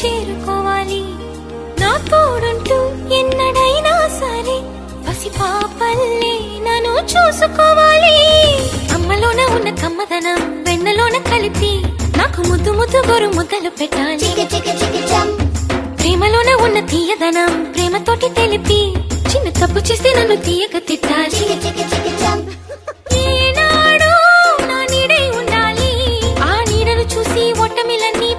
చేరుకోవాలి. నా తోడుంటూ ఎన్నడైనా సరే పసిపాపల్లే నన్ను చూసుకోవాలి. అమ్మలోన ఉన్న కమ్మదనం వెన్నలోన కలిపి నాకు ముద్దు ముద్దు గొరు ముద్దలు పెట్టాలి. ప్రేమలోన ఉన్న తీయదనం ప్రేమతోటి తెలిపి చిన్న తప్పు చేస్తే నన్ను తీయక తిట్టాలి. ఉండాలి. ఆ నీడను చూసి ఒట్టమిలన్నీ